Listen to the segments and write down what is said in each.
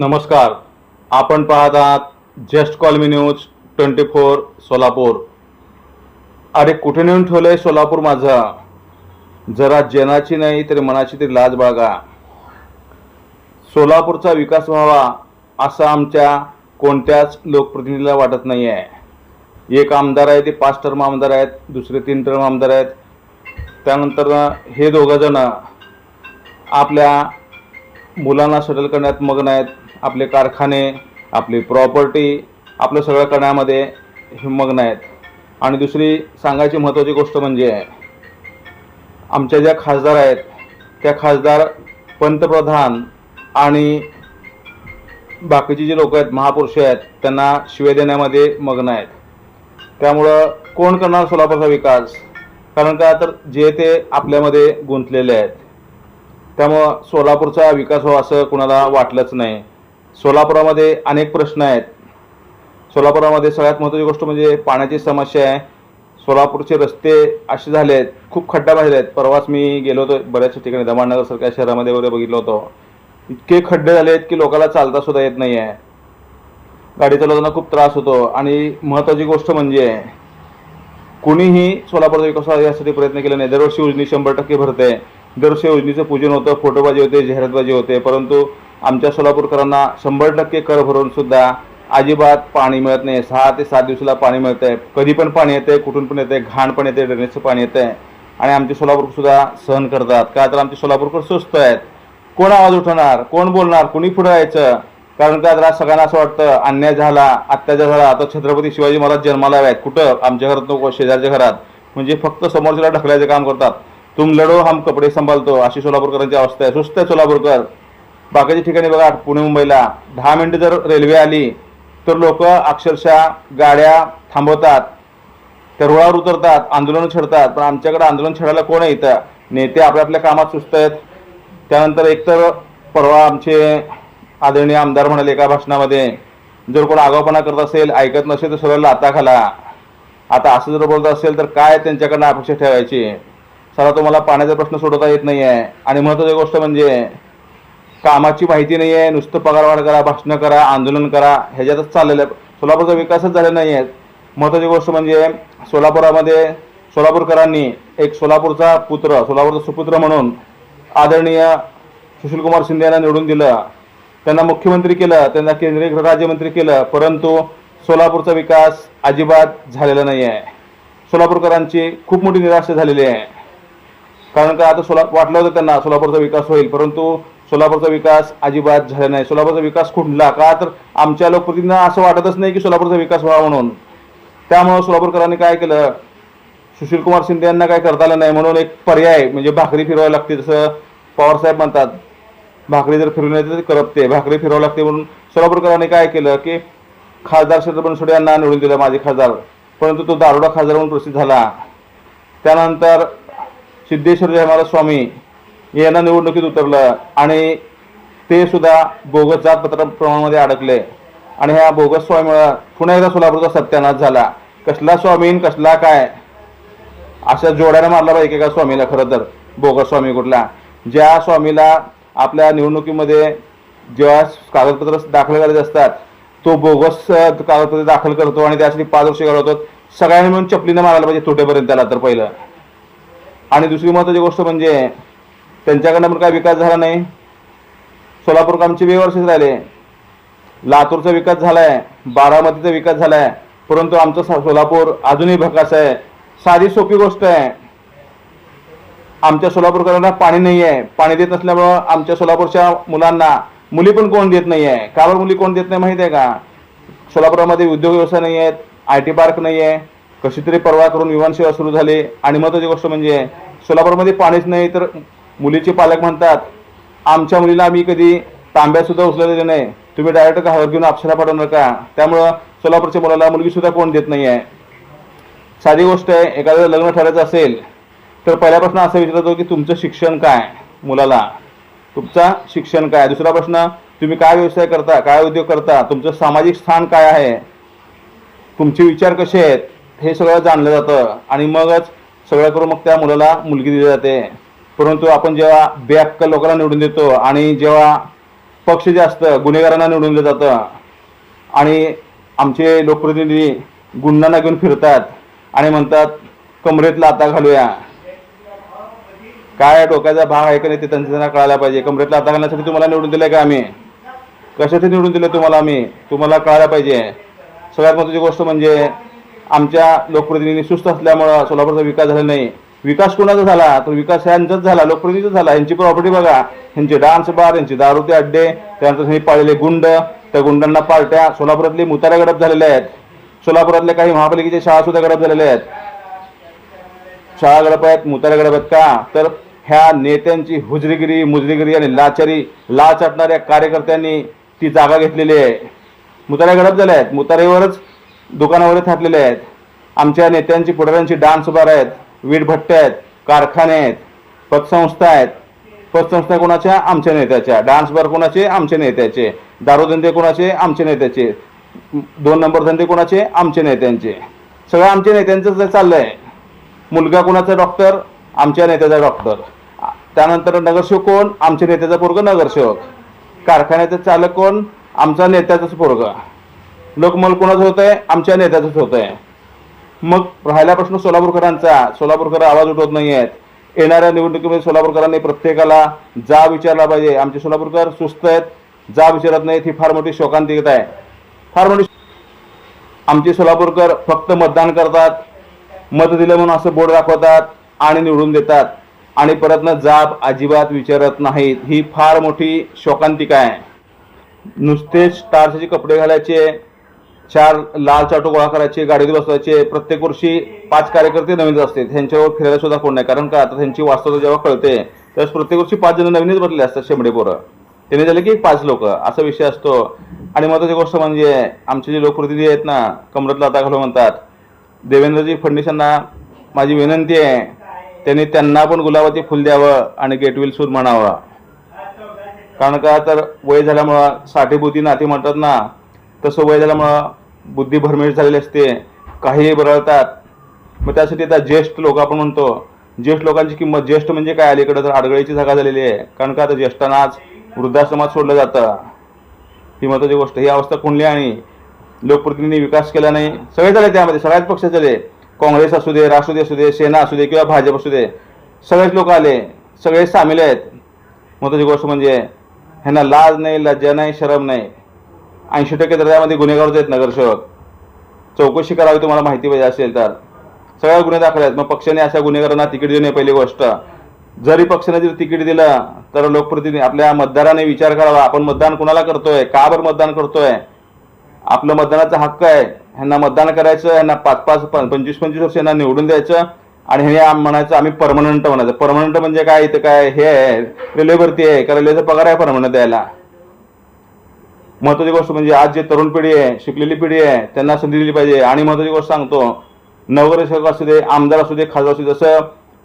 नमस्कार. आपण पाहत आहात just call me news twenty four Solapur. अरे कुठे नेऊन ठेवलंय सोलापूर माझं? जरा जनाची नाही तरी मनाची तरी लाज बाळगा. सोलापूरचा विकास व्हावा असं आमच्या कोणत्याच लोकप्रतिनिधीला वाटत नाही आहे एक आमदार आहे ते पाच टर्म आमदार आहेत दुसरे तीन टर्म आमदार आहेत. त्यानंतर हे दोघंजणं आपल्या मुलांना सेटल करण्यात मग्न आहेत. आपले कारखाने आपली प्रॉपर्टी आपलं सगळं करण्यामध्ये हिमग्न आहेत. आणि दुसरी सांगायची महत्त्वाची गोष्ट म्हणजे आमच्या ज्या खासदार आहेत त्या खासदार पंतप्रधान आणि बाकीचे जे लोक आहेत महापुरुष आहेत त्यांना शिवे देण्यामध्ये मग्न आहेत. त्यामुळं कोण करणार सोलापूरचा विकास? कारण का तर जे ते आपल्यामध्ये गुंतलेले आहेत. त्यामुळं सोलापूरचा विकास हो असं कुणाला वाटलंच नाही. सोलापुरामध्ये अनेक प्रश्न आहेत. सोलापुरामध्ये सगळ्यात महत्त्वाची गोष्ट म्हणजे पाण्याची समस्या आहे. सोलापूरचे रस्ते असे झाले आहेत खूप खड्डा बाहेर आहेत. परवाच मी गेलो होतो बऱ्याच ठिकाणी दमाणनगरसारख्या शहरामध्ये वगैरे बघितलं होतं. इतके खड्डे झाले आहेत की लोकांना चालता सुद्धा येत नाही आहे गाडी चालवताना खूप त्रास होतो. आणि महत्त्वाची गोष्ट म्हणजे कुणीही सोलापूरचा विकास यासाठी प्रयत्न केला नाही. दरवर्षी योजनी शंभर टक्के भरते. दरवर्षी योजनेचं पूजन होतं फोटोबाजी होते जाहिरातबाजी होते. परंतु आमच्या सोलापूरकरांना शंभर टक्के कर भरून सुद्धा अजिबात पाणी मिळत नाही. सहा ते सात दिवसाला पाणी मिळतंय. कधी पण पाणी येते कुठून पण येते घाण पण येते ड्रेनेजचं पाणी येते आणि आमचे सोलापूर सुद्धा सहन करतात. का तर आमचे सोलापूरकर सुस्त आहेत. कोण आवाज उठवणार? कोण बोलणार? कुणी पुढे यायचं? कारण का जरा सगळ्यांना असं वाटतं अन्याय झाला अत्याचार झाला. आता छत्रपती शिवाजी महाराज जन्माला आहेत कुठं? आमच्या घरात नको शेजारच्या घरात. म्हणजे फक्त समोरच्याला ढकलायचं काम करतात. तुम लढो हम कपडे सांभाळतो अशी सोलापूरकरांची अवस्था आहे. सुस्त आहे सोलापूरकर. बाकीच्या ठिकाणी बघा पुणे मुंबईला दहा मिनिटं जर रेल्वे आली तर लोक अक्षरशः गाड्या थांबवतात त्या रुळावर उतरतात आंदोलन छेडतात. पण आमच्याकडे आंदोलन छेडायला कोण आहे इथं? नेते आपल्या आपल्या कामात सुस्त आहेत. त्यानंतर एकतर परवा आमचे आदरणीय आमदार म्हणाले एका भाषणामध्ये जर कोण आगाऊपणा करत असेल ऐकत नसेल तर सरळ लाता खाला आता असं जर बोलत असेल तर काय त्यांच्याकडनं अपेक्षा ठेवायची? सरा तुम्हाला पाण्याचा प्रश्न सोडवता येत नाही आहे आणि महत्त्वाची गोष्ट म्हणजे कामाची माहिती नाही आहे नुसतं पगारवाढ करा भाषणं करा आंदोलन करा ह्याच्यातच चाललेलं आहे. सोलापूरचा विकासच झाला नाही आहे महत्त्वाची गोष्ट म्हणजे सोलापुरामध्ये सोलापूरकरांनी एक सोलापूरचा पुत्र सोलापूरचा सुपुत्र म्हणून आदरणीय सुशीलकुमार शिंदे यांना निवडून दिलं. त्यांना मुख्यमंत्री केलं त्यांना केंद्रीय गृहराज्यमंत्री केलं परंतु सोलापूरचा विकास अजिबात झालेला नाही आहे सोलापूरकरांची खूप मोठी निराशा झालेली आहे. कारण का आता सोला वाटलं होतं त्यांना सोलापूरचा विकास होईल परंतु सोलापूरचा विकास अजिबात झाला नाही. सोलापूरचा विकास खुंडला का तर आमच्या लोकप्रतिनिधींना असं वाटतच नाही की सोलापूरचा विकास व्हावा म्हणून. त्यामुळं सोलापूरकरांनी काय केलं? सुशीलकुमार शिंदे यांना काय करता आलं नाही म्हणून एक पर्याय म्हणजे भाकरी फिरवावी लागते जसं पवारसाहेब म्हणतात भाकरी जर फिरवली येते तर करपते भाकरी फिरवावी लागते म्हणून सोलापूरकरांनी काय केलं की खासदार शरद बनसोडे यांना निवडून दिलं माझे खासदार परंतु तो दारोडा खासदार म्हणून प्रसिद्ध झाला. त्यानंतर सिद्धेश्वर जयमाला स्वामी यांना निवडणुकीत उतरलं आणि ते सुद्धा बोगस जातपत्र प्रमाणामध्ये अडकले. आणि ह्या बोगस स्वामीमुळं पुन्हा एकदा सोलापूरचा सत्यानाश झाला. कसला स्वामीन कसला काय? अशा जोड्याने मारला पाहिजे एकेका स्वामीला खरं तर. बोगस स्वामी कुठला? ज्या स्वामीला आपल्या निवडणुकीमध्ये जेव्हा कागदपत्र दाखल करायचे असतात तो बोगस कागदपत्र दाखल करतो आणि त्यासाठी पाच वर्ष घालवतो सगळ्यांनी मिळून चपलीनं मारायला पाहिजे तोटेपर्यंत त्याला तर पहिलं. आणि दुसरी महत्त्वाची गोष्ट म्हणजे त्यांच्याकडनं पण काय विकास झाला नाही. सोलापूर आमचे व्यवस्थित राहिले. लातूरचा विकास झालाय बारामतीचा विकास झालाय. परंतु आमचं सोलापूर अजूनही भकास आहे. साधी सोपी गोष्ट आहे. आमच्या सोलापूरकरांना पाणी नाही आहे पाणी देत नसल्यामुळं आमच्या सोलापूरच्या मुलांना मुली पण कोण देत नाही आहे का बरं मुली कोण देत नाही माहिती आहे का? सोलापुरामध्ये उद्योग व्यवसाय नाही आहेत आय टी पार्क नाही आहे कशी तरी परवा करून विमानसेवा सुरू झाली. आणि महत्त्वाची गोष्ट म्हणजे सोलापूरमध्ये पाणीच नाही तर मुलीचे पालक म्हणतात आमच्या मुलीला आम्ही कधी तांब्यासुद्धा उचललेले नाही. तुम्ही डायरेक्ट घावर घेऊन अक्षरा पाठवणार का त्यामुळं सोलापूरच्या मुलाला मुलगीसुद्धा कोण देत नाही आहे साधी गोष्ट आहे एखादं लग्न ठरायचं असेल तर पहिला प्रश्न असा विचारतो की तुमचं शिक्षण काय मुलाला? तुमचा शिक्षण काय? दुसरा प्रश्न तुम्ही काय व्यवसाय करता काय उद्योग करता? तुमचं सामाजिक स्थान काय आहे? तुमचे विचार कसे आहेत? हे सगळं जाणलं जातं आणि मगच सगळं करून मग त्या मुलाला मुलगी दिली जाते. परंतु आपण जेव्हा बेअक्कल लोकांना निवडून देतो आणि जेव्हा पक्ष जे असतं गुन्हेगारांना निवडून दिलं जातं आणि आमचे लोकप्रतिनिधी गुंडांना घेऊन फिरतात आणि म्हणतात कमरेतला आता घालूया. काय डोक्याचा भाग आहे का नाही ते त्यांच्या त्यांना कळायला पाहिजे. कमरेतला आता घालण्यासाठी तुम्हाला निवडून दिलं का आम्ही? कशासाठी निवडून दिलं तुम्हाला आम्ही? तुम्हाला कळायला पाहिजे. सगळ्यात महत्त्वाची गोष्ट म्हणजे आमच्या लोकप्रतिनिधी सुस्त असल्यामुळं सोलापूरचा विकास झाला नाही. विकास कोणाचा झाला? तर विकास यांचाच झाला लोकप्रतिनिधीचा झाला. यांची प्रॉपर्टी बघा. ह्यांचे डान्स बार यांचे दारूचे अड्डे त्यानंतर हे पाळलेले गुंड त्या गुंडांना पार्ट्या सोलापुरातले मुताऱ्या गडप झालेल्या आहेत. सोलापुरातल्या काही महापालिकेच्या शाळा सुद्धा गडप झालेल्या आहेत. शाळा गडप आहेत मुताऱ्या गडप आहेत का? तर ह्या नेत्यांची हुजरीगिरी मुजरीगिरी आणि लाचारी लाच चाटणाऱ्या कार्यकर्त्यांनी ती जागा घेतलेली आहे. मुताऱ्या गडप झाल्या आहेत. मुतारेवरच दुकानावर थाटलेल्या आहेत. आमच्या नेत्यांची पुढाऱ्यांची डान्स बार आहेत. वीटभट्टे आहेत कारखाने आहेत पतसंस्था आहेत. पतसंस्था कोणाच्या? आमच्या नेत्याच्या. डान्स बार कोणाचे? आमच्या नेत्याचे. दारूधंदे कोणाचे? आमच्या नेत्याचे. दोन नंबर धंदे कोणाचे? आमच्या नेत्यांचे. सगळं आमच्या नेत्यांचं चाललं आहे मुलगा कोणाचा डॉक्टर? आमच्या नेत्याचा डॉक्टर. त्यानंतर नगरसेवक कोण? आमच्या नेत्याचा पोरग नगरसेवक. कारखान्याचं चालक कोण? आमचा नेत्याचाच पोरग. लोकमल कोणाचं होत आहे आमच्या नेत्याचंच होत आहे मग राहिला प्रश्न सोलापूरकरांचा सोलापूरकर आवाज उठवत नाही आहेत येणाऱ्या निवडणुकीमध्ये सोलापूरकरांनी प्रत्येकाला जा विचारला पाहिजे. आमचे सोलापूरकर सुस्त आहेत. जा विचारत नाहीत ही फार मोठी शोकांतिकता आहे. फार मोठी आमचे सोलापूरकर फक्त मतदान करतात. मत दिलं म्हणून असं बोर्ड दाखवतात आणि निवडून देतात. आणि परत न जाब अजिबात विचारत नाहीत. ही फार मोठी शोकांतिका आहे. नुसतेच स्टारचे कपडे घालायचे चार लाल चाटो गोळा करायचे गाडीत बसवायचे प्रत्येक वर्षी पाच कार्यकर्ते नवीनच असते त्यांच्यावर फिरायला सुद्धा कोण नाही. कारण का आता त्यांची वास्तवता जेव्हा कळते त्यावेळेस प्रत्येक वर्षी पाच जण नवीनच बसले असतात शेंबडे पोरं. त्याने झाले की पाच लोक. असा विषय असतो. आणि महत्वाची गोष्ट म्हणजे आमचे जे लोकप्रतिनिधी आहेत ना कमरतला आता घालू म्हणतात देवेंद्रजी फडणवीसांना माझी विनंती आहे त्यांनी त्यांना पण गुलाबाचे फुल द्यावं आणि गेटविल सूद म्हणावं. कारण का तर वय झाल्यामुळं साठीभूती नाती म्हणतात ना तसं वय झाल्यामुळं बुद्धी भरमेट झालेली असते काहीही बरळतात मग त्यासाठी आता ज्येष्ठ लोक आपण म्हणतो ज्येष्ठ लोकांची किंमत ज्येष्ठ म्हणजे काय? अलीकडे तर आडगळीची जागा झालेली आहे. कारण का? आता ज्येष्ठांना आज वृद्धाश्रमात सोडलं जातं. ही महत्वाची गोष्ट ही अवस्था कुणली आणि लोकप्रतिनिधी विकास केला नाही. सगळे झाले त्यामध्ये. सगळ्याच पक्ष झाले. काँग्रेस असू दे राष्ट्रवादी असू दे सेना असू दे किंवा भाजप असू दे. सगळेच लोक आले. सगळे सामील आहेत. महत्वाची गोष्ट म्हणजे ह्यांना लाज नाही लज्जा नाही शरम नाही. ऐंशी टक्के दर्जामध्ये गुन्हेगार गुन्हेगारच आहेत नगरसेवक. चौकशी करावी तुम्हाला माहिती पाहिजे असेल तर. सगळ्या गुन्हे दाखल आहेत. मग पक्षाने अशा गुन्हेगारांना तिकीट देऊ नये पहिली गोष्ट. जरी पक्षाने जर तिकीट दिलं तर लोकप्रतिनिधी आपल्या मतदाराने विचार करावा. आपण मतदान कुणाला करतोय? का बरं मतदान करतोय? आपलं मतदानाचा हक्क आहे. ह्यांना मतदान करायचं ह्यांना पाच पाच पंचवीस पंचवीस वर्ष यांना निवडून द्यायचं आणि हे म्हणायचं आम्ही परमनंट म्हणायचं. परमनंट म्हणजे काय? इथं काय हे आहे? रेल्वे भरती आहे. का रेल्वेचा पगार आहे परमनंट द्यायला? महत्वाची गोष्ट म्हणजे आज जे तरुण पिढी आहे शिकलेली पिढी आहे त्यांना संधी दिली पाहिजे. आणि महत्वाची गोष्ट सांगतो नगरसेवक असू दे आमदार असू दे खासदार असू दे जसं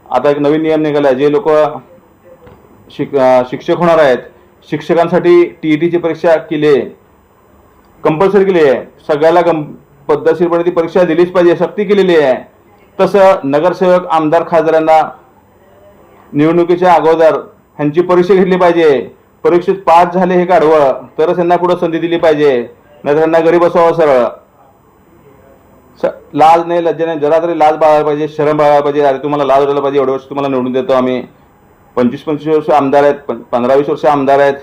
आता एक नवीन नियम निघाला आहे जे लोक शिक शिक्षक होणार आहेत शिक्षकांसाठी टी ई टीची परीक्षा केली आहे कंपल्सरी केली आहे. सगळ्याला गं पद्धतशीरपणे ती परीक्षा दिलीच पाहिजे सक्ती केलेली आहे. तसं नगरसेवक आमदार खासदारांना निवडणुकीच्या अगोदर ह्यांची परीक्षा घेतली पाहिजे. परीक्षेत पास झाले हे काढवं तरच यांना पुढे संधी दिली पाहिजे? नाही त्यांना घरी बसवावं सरळ. लाज नाही लज्जा नाही. जरा तरी लाज बाळायला पाहिजे शरम बाळायला पाहिजे. अरे तुम्हाला लाज उडायला पाहिजे एवढे वर्ष तुम्हाला निवडून देतो आम्ही. पंचवीस पंचवीस वर्ष आमदार आहेत पंधरा वीस वर्ष आमदार आहेत.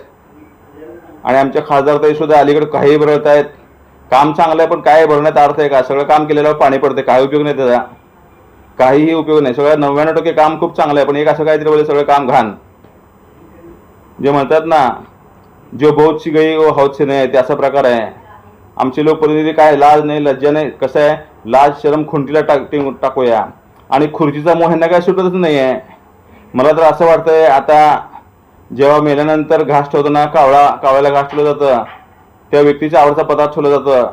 आणि आमच्या खासदार सुद्धा अलीकडे काही भरत आहेत. काम चांगलं आहे पण काय भरण्यात अर्थ आहे का? सगळं काम केलेल्यावर पाणी पडते काय उपयोग नाही त्याचा. काहीही उपयोग नाही. सगळं नव्याण्णव टक्के काम खूप चांगलं आहे पण एक असं काहीतरी बोलले सगळं काम घाण. जे म्हणतात ना जो बहुत सी गई व हौद से नाही ते असा प्रकार आहे. आमचे लोकप्रतिनिधी काय लाज नाही लज्जा नाही कसं आहे? लाज शरम खुंटीला टाक टाकूया. आणि खुर्चीचा मोह यांना काय सुटतच नाही आहे मला तर असं वाटतंय आता जेव्हा मेल्यानंतर घास ठेवतो ना कावळा कावळ्याला घास ठेवलं जातं त्या व्यक्तीच्या आवडता पदार्थ ठेवलं जातं.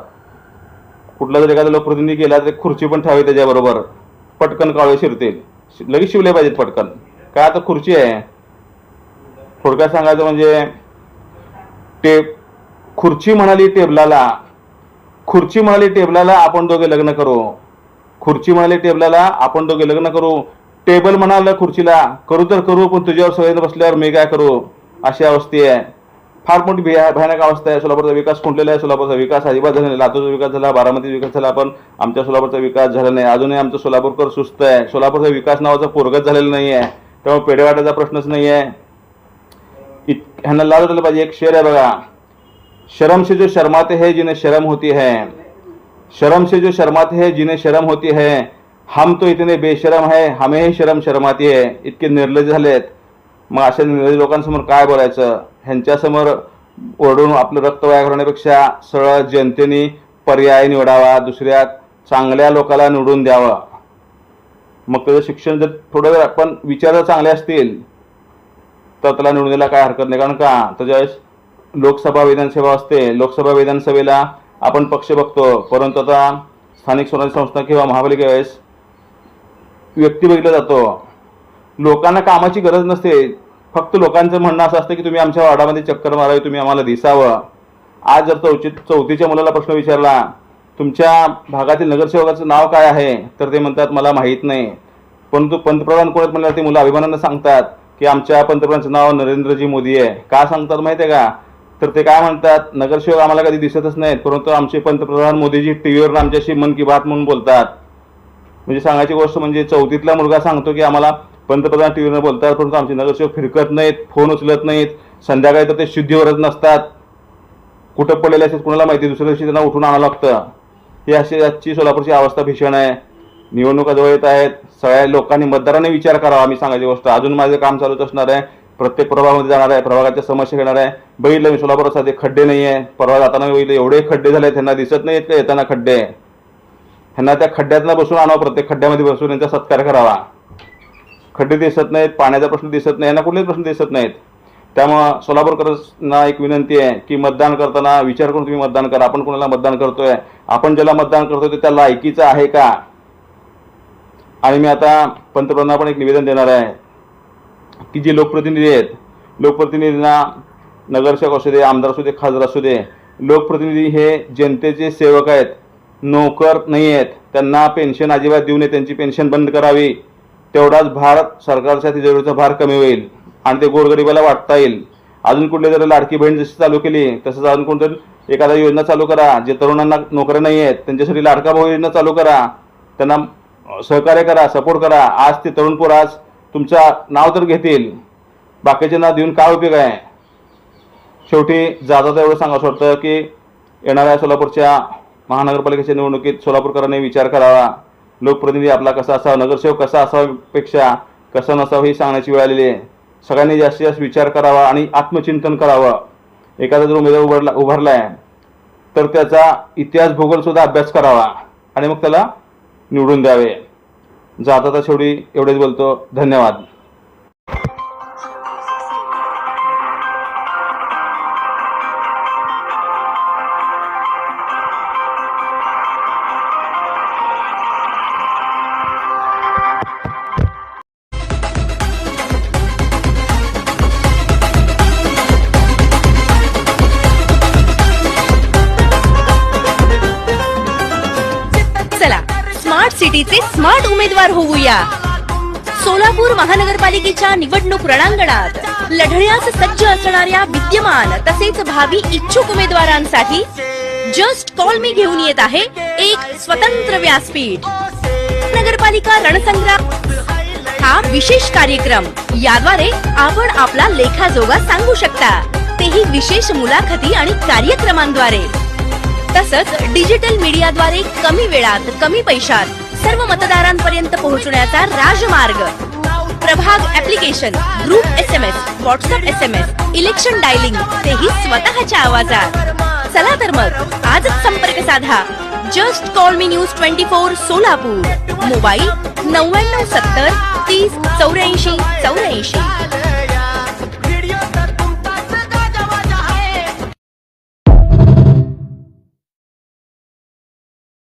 कुठला जर एखादा लोकप्रतिनिधी गेला तर खुर्ची पण ठेवावी त्याच्याबरोबर. पटकन कावळे शिरतील. शि- लगेच शिवले पाहिजेत पटकन. काय आता खुर्ची आहे. थोडक्यात सांगायचं म्हणजे टेप खुर्ची म्हणाली टेबलाला खुर्ची म्हणाली टेबलाला आपण दोघे लग्न करू. खुर्ची म्हणाली टेबलाला आपण दोघे लग्न करू. टेबल म्हणाल खुर्चीला करू तर करू पण तुझ्यावर सगळ्यांना बसल्यावर मी काय करू? अशी अवस्थी आहे. फार मोठी भिया भयानक अवस्था आहे. सोलापूरचा विकास खुंटलेला आहे. सोलापूरचा विकास अजिबात झाला नाही. लातूरचा विकास झाला बारामतीचा विकास झाला पण आमच्या सोलापूरचा विकास झाला नाही. अजूनही आमचं सोलापूरकर सुस्त आहे. सोलापूरचा विकास नावाचा पोरगत झालेला नाही आहे त्यामुळे पेढेवाट्याचा प्रश्नच नाही आहे इत ह्यांना लाज वाटायला पाहिजे एक शेर आहे बघा. शर्म से जो शर्माते है जिन्हें शर्म होती है. शर्म से जो शर्माते है जिन्हें शर्म होती है हम तो इतने बेशरम है हमेही शरम शर्माती आहे इतके निर्लज झालेत. मग अशा निर्लज लोकांसमोर काय बोलायचं? ह्यांच्यासमोर ओरडून आपलं रक्त वाया घालवण्यापेक्षा सरळ जनतेने पर्याय निवडावा दुसऱ्या चांगल्या लोकाला निवडून द्यावं. मग त्याचं शिक्षण जर थोडं वेळ आपण विचार जर चांगले असतील तर त्याला निवडून काय हरकत नाही. कारण का? त्याच्यावेळेस लोकसभा विधानसभा असते लोकसभा विधानसभेला आपण पक्ष बघतो. परंतु आता स्थानिक स्वराज्य संस्था किंवा महापालिका व्यक्ती बघितला जातो. लोकांना कामाची गरज नसते. फक्त लोकांचं म्हणणं असं असतं की तुम्ही आमच्या वार्डामध्ये चक्कर मारावी तुम्ही आम्हाला दिसावं. आज जर चौथी चौथीच्या मुलाला प्रश्न विचारला तुमच्या भागातील नगरसेवकाचं नाव काय आहे? तर ते म्हणतात मला माहीत नाही. परंतु पंतप्रधान कोणत म्हणलं म्हणल्यावर ते मुलं अभिमानानं सांगतात. की आमच्या पंतप्रधानचं नाव नरेंद्रजी मोदी आहे. का सांगतात माहिती आहे का? तर ते काय म्हणतात? नगरसेवक आम्हाला कधी दिसतच नाहीत परंतु आमचे पंतप्रधान मोदीजी टीव्हीवर आमच्याशी मन की बात म्हणून बोलतात. म्हणजे सांगायची गोष्ट म्हणजे चौथीतला मुलगा सांगतो की आम्हाला पंतप्रधान टीव्हीवर बोलतात परंतु आमचे नगरसेवक फिरकत नाहीत फोन उचलत नाहीत संध्याकाळी तर ते शुद्धीवरच नसतात. कुठं पडलेले असेल कुणाला माहिती? दुसऱ्या दिवशी त्यांना उठून आणावं लागतं. ही अशी आजची सोलापूरची अवस्था भीषण आहे. निवडणुका जवळ येत आहेत. सगळ्या लोकांनी मतदारांनी विचार करावा मी सांगायची गोष्ट. अजून माझं काम चालूच असणार आहे. प्रत्येक प्रभागामध्ये जाणार आहे. प्रभागाच्या समस्या घेणार आहे. बघितलं मी सोलापुरात साधे खड्डे नाही आहे परवा जाताना बघितलं एवढे खड्डे झाले त्यांना दिसत नाहीत का येताना खड्डे? ह्यांना त्या खड्ड्यातनं बसून आणावं प्रत्येक खड्ड्यामध्ये बसून यांचा सत्कार करावा. खड्डे दिसत नाहीत पाण्याचा प्रश्न दिसत नाही यांना कुठलेच प्रश्न दिसत नाहीत. त्यामुळं सोलापूरकरांना एक विनंती आहे की मतदान करताना विचार करून तुम्ही मतदान करा. आपण कोणाला मतदान करतोय? आपण ज्याला मतदान करतोय ते त्या लायकीचं आहे का? आणि मी आता पंतप्रधानांना पण एक निवेदन देणार आहे की जे लोकप्रतिनिधी आहेत लोकप्रतिनिधींना नगरसेवक असू दे आमदार असू दे खासदार असू दे लोकप्रतिनिधी हे जनतेचे सेवक आहेत नोकर नाही आहेत त्यांना पेन्शन अजिबात देऊ नये त्यांची पेन्शन बंद करावी तेवढाच भार सरकारच्या तिजोरीचा भार कमी होईल आणि ते गोरगरिबाला वाटता येईल. अजून कुठली जर लाडकी बहीण जशी चालू केली तसंच अजून कोणतरी एखादा योजना चालू करा जे तरुणांना नोकऱ्या नाही आहेत त्यांच्यासाठी लाडका भाऊ योजना चालू करा त्यांना सहकार्य करा सपोर्ट करा. आज ते तरुण पोर आज तुमचं नाव तर घेतील. बाकीचे नाव देऊन काय उपयोग आहे? शेवटी जाता तर एवढं सांगावं वाटतं की येणाऱ्या सोलापूरच्या महानगरपालिकेच्या निवडणुकीत सोलापूरकरांनी विचार करावा. लोकप्रतिनिधी आपला कसा असावा नगरसेवक कसा असावापेक्षा कसा नसावा ही सांगण्याची वेळ आलेली आहे. सगळ्यांनी जास्तीत जास्त विचार करावा आणि आत्मचिंतन करावं. एखादा जर उमेदवार उभारला उभारला आहे तर त्याचा इतिहास भूगोलसुद्धा अभ्यास करावा. आणि मग त्याला निवडून द्यावे. जाता तर शेवटी एवढेच बोलतो. धन्यवाद. स्मार्ट उमेदवार होऊया. सोलापूर महानगरपालिकेच्या निवडणूक रणांगणात लढण्यास सज्ज असणाऱ्या विद्यमान तसेच भावी इच्छुक उमेदवारांसाठी जस्ट कॉल मी घेऊन येत आहे एक स्वतंत्र व्यासपीठ. नगरपालिका रणसंग्राम. हा विशेष कार्यक्रम. याद्वारे आपण आपला लेखाजोगा सांगू शकता. तेही विशेष मुलाखती आणि कार्यक्रमांद्वारे. तसंच डिजिटल मीडियाद्वारे कमी वेळात कमी पैशात. सर्व मतदारांपर्यंत पोहोचण्याचा राजमार्ग. प्रभाग application group S M S WhatsApp S M S election dialling तेही स्वतःच्या आवाजात. चला तर मग आजच संपर्क साधा. जस्ट कॉल मी news twenty four Solapur. Mobile नव्याण्णव सत्तर तीस चौऱ्याऐंशी चौऱ्याऐंशी.